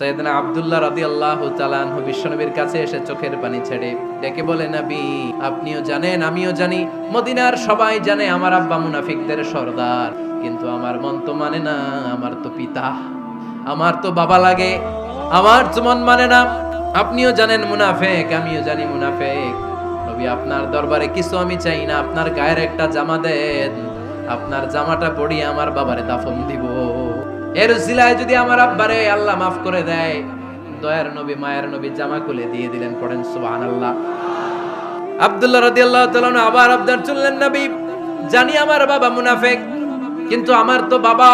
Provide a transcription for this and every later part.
সৈয়দনা আব্দুল্লাহ রাদিয়াল্লাহু তাআলা আনহু বিশ্বনবীর কাছে এসে চোখের পানি ছেড়ে ডেকে বলে, নাবি, আপনিও জানেন, আমিও জানি, মদিনার সবাই জানে আমার আব্বা মুনাফিকদের সর্দার। কিন্তু আমার মন তো মানে না, আমার তো পিতা, আমার তো বাবা লাগে, আমার তো মন মানে না। আপনিও জানেন মুনাফেক, আমিও জানি মুনাফেক। নবী, আপনার দরবারে কিছু আমি চাই না, আপনার গায়ের একটা জামা দেন, আপনার জামাটা পরিয়ে আমার বাবারে দাফন দিব। এর জিলায় যদি আমার আব্বারে আল্লাহ মাফ করে দেয়, দয়ার নবী, মায়ের নবী জামা খুলে দিয়ে দিলেন, পড়েন সুবহানাল্লাহ। আব্দুল্লাহ রাদিয়াল্লাহু তাআলা আবার আবদার চললেন, নবী, জানি আমার বাবা মুনাফেক, কিন্তু আমার তো বাবা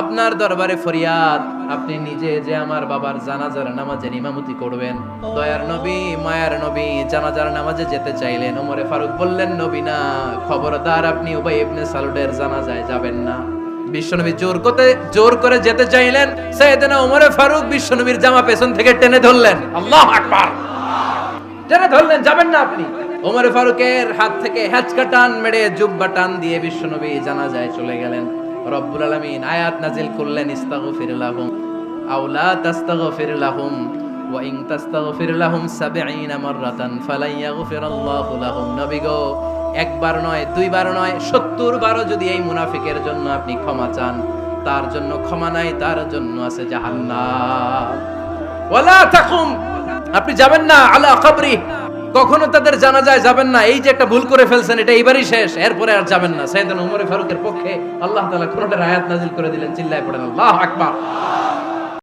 আপনার দরবারে ফরিয়াদ। আপনি নিজে যে আমার বাবার জানাজার নামাজে ইমামতি করবেন, দয়ার নবী, মায়ার নবী জানাজার নামাজে যেতে চাইলেন। ওমরে ফারুক বললেন, নবী না, খবরদার আপনি উবাই ইবনে সালুটের জানাজায় যাবেন না। বিশ্বনবী জোর করতে জোর করে যেতে চাইলেন সাইয়েদনা ওমরে ফারুক বিশ্বনবীর জামা পেছন থেকে টেনে ধরলেন। আল্লাহ আকবার। টেনে ধরলেন যাবেন না আপনি। ওমর ফারুকের হাত থেকে হ্যাচকা টান মেরে জুব্বা টান দিয়ে বিশ্বনবী জানাজায় চলে গেলেন। রব্বুল আলামিন আয়াত নাজিল করলেন ইস্তাগফির লাহুম আও লা তাস্তাগফির লাহুম ওয়া ইন তাস্তাগফির লাহুম 70 মাররাতান ফালান ইয়াগফিরাল্লাহু লাহুম। নবী গো একবার নয়, দুইবার নয় 70 বারও যদি এই মুনাফিকের জন্য আপনি ক্ষমা চান, তার জন্য ক্ষমা নাই, তার জন্য আছে জাহান্নাম। আপনি যাবেন না, আলা কবরি। কখনো তাদের জানা যায় যাবেন না, এই যে একটা ভুল করে ফেলছেন, এটা এইবারই শেষ, এরপরে আর যাবেন না। সাইয়েদনা উমর ফারুকের পক্ষে আল্লাহ তাআলা কোরআনের আয়াত নাজিল করে দিলেন, চিল্লায় পড়েন, আল্লাহু আকবার।